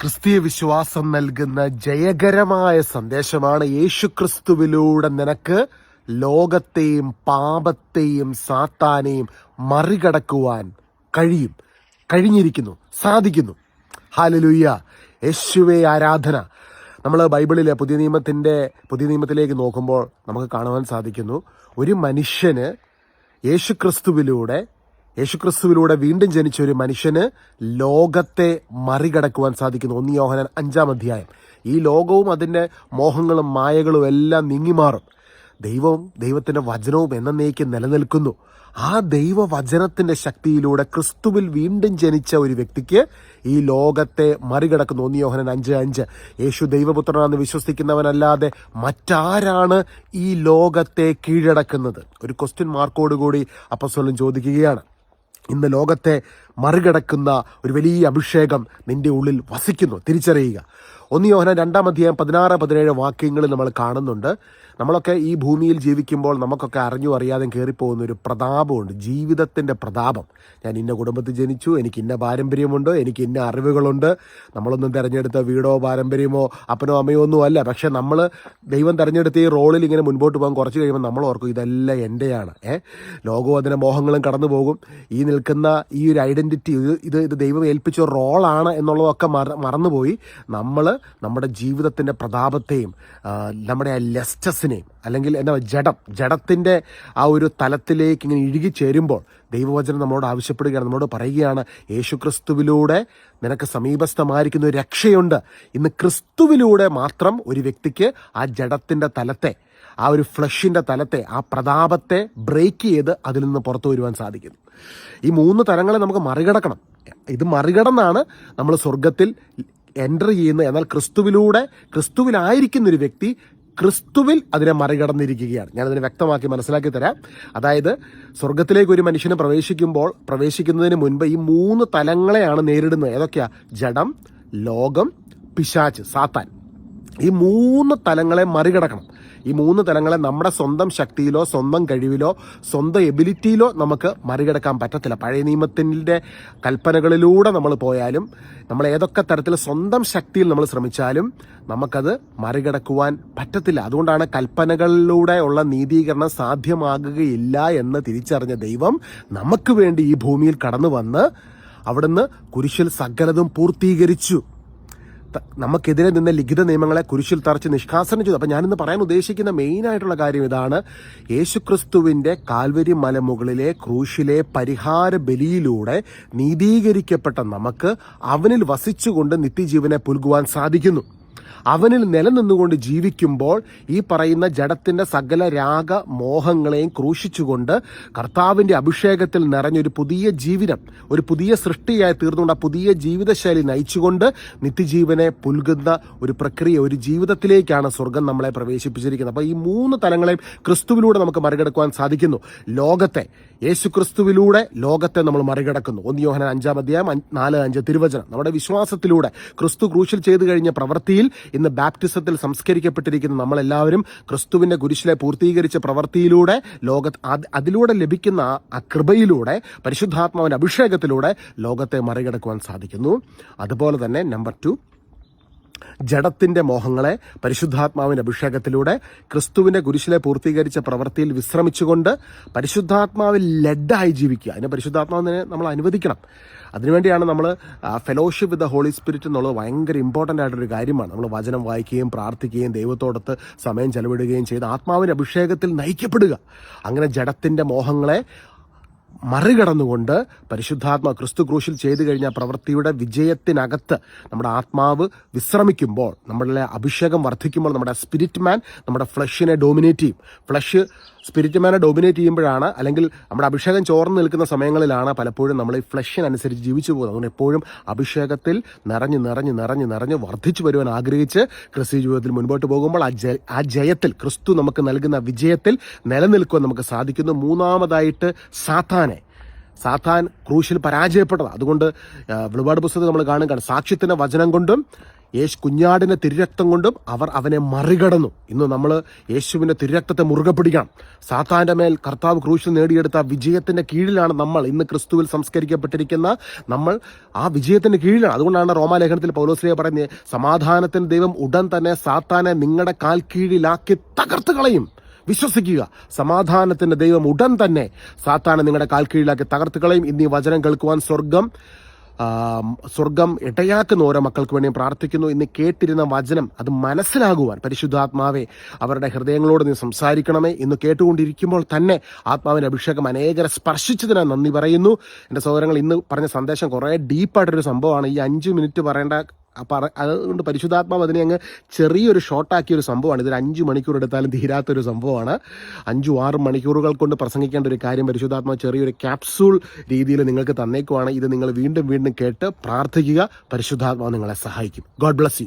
ക്രിസ്തീയ വിശ്വാസം നൽകുന്ന ജയകരമായ സന്ദേശമാണ് യേശു ക്രിസ്തുവിലൂടെ നിനക്ക് ലോകത്തെയും പാപത്തെയും സാത്താനെയും മറികടക്കുവാൻ കഴിയും. കഴിഞ്ഞിരിക്കുന്നു. സാധിക്കുന്നു. ഹാലലുയ്യ. യേശുവേ ആരാധന. നമ്മൾ ബൈബിളിലെ പുതിയ നിയമത്തിന്റെ പുതിയ നിയമത്തിലേക്ക് നോക്കുമ്പോൾ നമുക്ക് കാണുവാൻ സാധിക്കുന്നു. ഒരു മനുഷ്യന് യേശുക്രിസ്തുവിലൂടെ യേശുക്രിസ്തുവിലൂടെ വീണ്ടും ജനിച്ച ഒരു മനുഷ്യന് ലോകത്തെ മറികടക്കുവാൻ സാധിക്കുന്നു. ഒന്ന് യോഹനൻ അഞ്ചാം അധ്യായം. ഈ ലോകവും അതിന്റെ മോഹങ്ങളും മായകളും എല്ലാം നീങ്ങിമാറും. ദൈവവും ദൈവത്തിന്റെ വചനവും എന്നേക്ക് നിലനിൽക്കുന്നു. ആ ദൈവവചനത്തിന്റെ ശക്തിയിലൂടെ ക്രിസ്തുവിൽ വീണ്ടും ജനിച്ച ഒരു വ്യക്തിക്ക് ഈ ലോകത്തെ മറികടക്കുന്നു. ഒന്ന് യോഹനൻ അഞ്ച് അഞ്ച്. യേശു ദൈവപുത്രനാണെന്ന് വിശ്വസിക്കുന്നവനല്ലാതെ മറ്റാരാണ് ഈ ലോകത്തെ കീഴടക്കുന്നത്? ഒരു ക്വസ്റ്റ്യൻ മാർക്കോടുകൂടി അപ്പസ്വലം ചോദിക്കുകയാണ്. ഇന്ന് ലോകത്തെ മറികടക്കുന്ന ഒരു വലിയ അഭിഷേകം നിന്റെ ഉള്ളിൽ വസിക്കുന്നു. തിരിച്ചറിയുക. ഒന്ന് യോഹന രണ്ടാം അധ്യായം പതിനാറ് പതിനേഴ് വാക്യങ്ങളിൽ നമ്മൾ കാണുന്നുണ്ട്. നമ്മളൊക്കെ ഈ ഭൂമിയിൽ ജീവിക്കുമ്പോൾ നമുക്കൊക്കെ അറിഞ്ഞു അറിയാതെ കയറിപ്പോകുന്ന ഒരു പ്രതാപമുണ്ട്. ജീവിതത്തിന്റെ പ്രതാപം. ഞാൻ ഇന്ന കുടുംബത്തിൽ ജനിച്ചു എനിക്ക് ഇന്ന പാരമ്പര്യമുണ്ട് എനിക്ക് ഇന്ന അറിവുകളുണ്ട്. നമ്മളൊന്നും തിരഞ്ഞെടുത്ത വീടോ പാരമ്പര്യമോ അപ്പനോ അമ്മയോ ഒന്നും അല്ല. പക്ഷേ നമ്മൾ ദൈവം തിരഞ്ഞെടുത്ത ഈ റോളിൽ ഇങ്ങനെ മുൻപോട്ട് പോകാൻ കുറച്ച് കഴിയുമ്പോൾ നമ്മൾ ഓർക്കും ഇതെല്ലാം എന്റെയാണ് ഏ? ലോകവും അതിന്റെ മോഹങ്ങളും കടന്നു പോകും. ഈ നിൽക്കുന്ന ഈ ഒരു ഐഡന്റിറ്റി ഇത് ഇത് ദൈവം ഏൽപ്പിച്ച റോളാണ് എന്നുള്ളതൊക്കെ മറ മറന്നുപോയി. നമ്മൾ നമ്മുടെ ജീവിതത്തിന്റെ പ്രതാപത്തെയും നമ്മുടെ ആ ലെസ്റ്റസിനെയും അല്ലെങ്കിൽ എന്താ ജഡം ജഡത്തിന്റെ ആ ഒരു തലത്തിലേക്ക് ഇങ്ങനെ ഇഴുകി ചേരുമ്പോൾ ദൈവവചനം നമ്മളോട് ആവശ്യപ്പെടുകയാണ് നമ്മളോട് പറയുകയാണ് യേശുക്രിസ്തുവിലൂടെ നിനക്ക് സമീപസ്ഥമായിരിക്കുന്ന ഒരു രക്ഷയുണ്ട്. ഇന്ന് ക്രിസ്തുവിലൂടെ മാത്രം ഒരു വ്യക്തിക്ക് ആ ജഡത്തിന്റെ തലത്തെ ആ ഒരു ഫ്ലഷിന്റെ തലത്തെ ആ പ്രതാപത്തെ ബ്രേക്ക് ചെയ്ത് അതിൽ നിന്ന് പുറത്തു വരുവാൻ സാധിക്കുന്നു. ഈ മൂന്ന് തലങ്ങളെ നമുക്ക് മറികടക്കണം. ഇത് മറികടന്നാണ് നമ്മൾ സ്വർഗത്തിൽ എന്റർ ചെയ്യുന്ന എന്നാൽ ക്രിസ്തുവിലൂടെ ക്രിസ്തുവിലായിരിക്കുന്ന ഒരു വ്യക്തി ക്രിസ്തുവിൽ അതിനെ മറികടന്നിരിക്കുകയാണ്. ഞാനതിനെ വ്യക്തമാക്കി മനസ്സിലാക്കി തരാം. അതായത് സ്വർഗത്തിലേക്ക് ഒരു മനുഷ്യന് പ്രവേശിക്കുമ്പോൾ പ്രവേശിക്കുന്നതിന് മുൻപ് ഈ മൂന്ന് തലങ്ങളെയാണ് നേരിടുന്നത്. ഏതൊക്കെയാ? ജഡം ലോകം പിശാച്ച് സാത്താൻ. ഈ മൂന്ന് തലങ്ങളെ മറികടക്കണം. ഈ മൂന്ന് തലങ്ങളെ നമ്മുടെ സ്വന്തം ശക്തിയിലോ സ്വന്തം കഴിവിലോ സ്വന്തം എബിലിറ്റിയിലോ നമുക്ക് മറികടക്കാൻ പറ്റത്തില്ല. പഴയ നിയമത്തിന്റെ കൽപ്പനകളിലൂടെ നമ്മൾ പോയാലും നമ്മൾ ഏതൊക്കെ തരത്തിൽ സ്വന്തം ശക്തിയിൽ നമ്മൾ ശ്രമിച്ചാലും നമുക്കത് മറികടക്കുവാൻ പറ്റത്തില്ല. അതുകൊണ്ടാണ് കൽപ്പനകളിലൂടെ ഉള്ള നീതീകരണം സാധ്യമാകുകയില്ല എന്ന് തിരിച്ചറിഞ്ഞ ദൈവം നമുക്ക് വേണ്ടി ഈ ഭൂമിയിൽ കടന്നു വന്ന് അവിടുന്ന് കുരിശിൽ സകലതും പൂർത്തീകരിച്ചു. നമുക്കെതിരെ നിന്ന ലിഖിത നിയമങ്ങളെ കുരിശിൽ തറച്ച് നിഷ്കാസനം ചെയ്തു. അപ്പം ഞാനിന്ന് പറയാൻ ഉദ്ദേശിക്കുന്ന മെയിനായിട്ടുള്ള കാര്യം ഇതാണ്. യേശുക്രിസ്തുവിന്റെ കാൽവരി മലമുകളിലെ ക്രൂശിലെ പരിഹാര ബലിയിലൂടെ നീതീകരിക്കപ്പെട്ട നമുക്ക് അവനിൽ വസിച്ചുകൊണ്ട് നിത്യജീവനെ പുൽകുവാൻ സാധിക്കുന്നു. അവനിൽ നിലനിന്നുകൊണ്ട് ജീവിക്കുമ്പോൾ ഈ പറയുന്ന ജഡത്തിന്റെ സകല രാഗ മോഹങ്ങളെയും ക്രൂശിച്ചുകൊണ്ട് കർത്താവിന്റെ അഭിഷേകത്തിൽ നിറഞ്ഞൊരു പുതിയ ജീവിതം ഒരു പുതിയ സൃഷ്ടിയായി തീർന്നുകൊണ്ട് പുതിയ ജീവിതശൈലി നയിച്ചുകൊണ്ട് നിത്യജീവനെ പുൽകുന്ന ഒരു പ്രക്രിയ ഒരു ജീവിതത്തിലേക്കാണ് സ്വർഗം നമ്മളെ പ്രവേശിപ്പിച്ചിരിക്കുന്നത്. അപ്പോൾ ഈ മൂന്ന് തലങ്ങളെയും ക്രിസ്തുവിലൂടെ നമുക്ക് മറികടക്കുവാൻ സാധിക്കുന്നു. ലോകത്തെ യേശു ക്രിസ്തുവിലൂടെ ലോകത്തെ നമ്മൾ മറികടക്കുന്നു. ഒന്ന് യോഹന അഞ്ചാം അധ്യായം നാല് അഞ്ച് തിരുവചനം. നമ്മുടെ വിശ്വാസത്തിലൂടെ ക്രിസ്തു ക്രൂശിൽ ചെയ്തു കഴിഞ്ഞ പ്രവൃത്തിയിൽ ഇന്ന് ബാപ്റ്റിസത്തിൽ സംസ്കരിക്കപ്പെട്ടിരിക്കുന്ന നമ്മളെല്ലാവരും ക്രിസ്തുവിന്റെ കുരിശിലെ പൂർത്തീകരിച്ച പ്രവൃത്തിയിലൂടെ ലോക അതിലൂടെ ലഭിക്കുന്ന ആ കൃപയിലൂടെ പരിശുദ്ധാത്മാവിന്റെ അഭിഷേകത്തിലൂടെ ലോകത്തെ മറികടക്കുവാൻ സാധിക്കുന്നു. അതുപോലെ തന്നെ നമ്പർ ടു ജഡത്തിന്റെ മോഹങ്ങളെ പരിശുദ്ധാത്മാവിന്റെ അഭിഷേകത്തിലൂടെ ക്രിസ്തുവിന്റെ കുരിശിലെ പൂർത്തീകരിച്ച പ്രവൃത്തിയിൽ വിശ്രമിച്ചുകൊണ്ട് പരിശുദ്ധാത്മാവിൽ ലെഡായി ജീവിക്കുക. അതിനെ പരിശുദ്ധാത്മാവിനെ നമ്മൾ അനുവദിക്കണം. അതിനുവേണ്ടിയാണ് നമ്മൾ fellowship with the holy spirit എന്നുള്ളത് ഭയങ്കര ഇമ്പോർട്ടന്റ് ആയിട്ടൊരു കാര്യമാണ്. നമ്മൾ വചനം വായിക്കുകയും പ്രാർത്ഥിക്കുകയും ദൈവത്തോടൊത്ത് സമയം ചെലവിടുകയും ചെയ്ത് ആത്മാവിന്റെ അഭിഷേകത്തിൽ നയിക്കപ്പെടുക. അങ്ങനെ ജഡത്തിന്റെ മോഹങ്ങളെ മറികടന്നുകൊണ്ട് പരിശുദ്ധാത്മ ക്രിസ്തു ക്രൂശിൽ ചെയ്തു കഴിഞ്ഞ പ്രവൃത്തിയുടെ വിജയത്തിനകത്ത് നമ്മുടെ ആത്മാവ് വിശ്രമിക്കുമ്പോൾ നമ്മളുടെ അഭിഷേകം വർദ്ധിക്കുമ്പോൾ നമ്മുടെ സ്പിരിറ്റ് മാൻ നമ്മുടെ ഫ്ലഷിനെ ഡോമിനേറ്റ് ചെയ്യും. ഫ്ലഷ് സ്പിരിറ്റ് മാനെ ഡോമിനേറ്റ് ചെയ്യുമ്പോഴാണ് അല്ലെങ്കിൽ നമ്മുടെ അഭിഷേകം ചോർന്ന് നിൽക്കുന്ന സമയങ്ങളിലാണ് പലപ്പോഴും നമ്മൾ ഈ ഫ്ലഷിനനുസരിച്ച് ജീവിച്ചു പോകുന്നത്. അതുകൊണ്ട് എപ്പോഴും അഭിഷേകത്തിൽ നിറഞ്ഞ് നിറഞ്ഞ് നിറഞ്ഞ് നിറഞ്ഞ് വർദ്ധിച്ചു വരുവാൻ ആഗ്രഹിച്ച് ക്രിസ്തു ജീവിതത്തിൽ മുൻപോട്ട് പോകുമ്പോൾ ആ ജയ ആ ജയത്തിൽ ക്രിസ്തു നമുക്ക് നൽകുന്ന വിജയത്തിൽ നിലനിൽക്കുവാൻ നമുക്ക് സാധിക്കുന്നു. മൂന്നാമതായിട്ട് സാത്താനെ. സാത്താൻ ക്രൂശിൽ പരാജയപ്പെട്ടത്. അതുകൊണ്ട് വെളിപാട് പുസ്തകത്തിൽ നമ്മൾ കാണുകയാണ് സാക്ഷ്യത്തിന്റെ വചനം കൊണ്ടും യേശു കുഞ്ഞാടിന്റെ തിരുരക്തം കൊണ്ടും അവർ അവനെ മറികടന്നു. ഇന്ന് നമ്മൾ യേശുവിന്റെ തിരുരക്തത്തെ മുറുകെ പിടിക്കണം. സാത്താന്റെ മേൽ കർത്താവ് ക്രൂശിൽ നേടിയെടുത്ത വിജയത്തിന്റെ കീഴിലാണ് നമ്മൾ ഇന്ന് ക്രിസ്തുവിൽ സംസ്കരിക്കപ്പെട്ടിരിക്കുന്ന നമ്മൾ ആ വിജയത്തിന്റെ കീഴിലാണ്. അതുകൊണ്ടാണ് റോമാലേഖനത്തിൽ പൗലോസ്ലിയ പറയുന്നത് സമാധാനത്തിന് ദൈവം ഉടൻ തന്നെ സാത്താനെ നിങ്ങളുടെ കാൽ കീഴിലാക്കി തകർത്ത് കളയും. വിശ്വസിക്കുക. സമാധാനത്തിന്റെ ദൈവം ഉടൻ തന്നെ സാത്താനെ നിങ്ങളുടെ കാൽ കീഴിലാക്കി തകർത്ത് കളയും. ഇന്നീ വചനം കേൾക്കുവാൻ സ്വർഗം സ്വർഗം ഇടയാക്കുന്ന ഓരോ മക്കൾക്ക് വേണ്ടിയും പ്രാർത്ഥിക്കുന്നു. ഇന്ന് കേട്ടിരുന്ന വചനം അത് മനസ്സിലാകുവാൻ പരിശുദ്ധാത്മാവെ അവരുടെ ഹൃദയങ്ങളോട് നീ സംസാരിക്കണമേ. ഇന്ന് കേട്ടുകൊണ്ടിരിക്കുമ്പോൾ തന്നെ ആത്മാവിന്റെ അഭിഷേകം അനേകരെ സ്പർശിച്ചതിന് നന്ദി പറയുന്നു. എന്റെ സഹോദരങ്ങൾ ഇന്ന് പറഞ്ഞ സന്ദേശം കുറേ ഡീപ്പായിട്ടൊരു സംഭവമാണ്. ഈ അഞ്ച് മിനിറ്റ് പറയേണ്ട പറ അതുകൊണ്ട് പരിശുദ്ധാത്മാവ് അതിനെ അങ്ങ് ചെറിയൊരു ഷോർട്ടാക്കിയ ഒരു സംഭവമാണ്. ഇതൊരു അഞ്ച് മണിക്കൂർ എടുത്താലും തീരാത്തൊരു സംഭവമാണ്. അഞ്ചു ആറ് മണിക്കൂറുകൾ കൊണ്ട് പ്രസംഗിക്കേണ്ട ഒരു കാര്യം പരിശുദ്ധാത്മാവ് ചെറിയൊരു ക്യാപ്സൂൾ രീതിയിൽ നിങ്ങൾക്ക് തന്നേക്കുവാണ്. ഇത് നിങ്ങൾ വീണ്ടും വീണ്ടും കേട്ട് പ്രാർത്ഥിക്കുക. പരിശുദ്ധാത്മാവ് നിങ്ങളെ സഹായിക്കും. God bless you.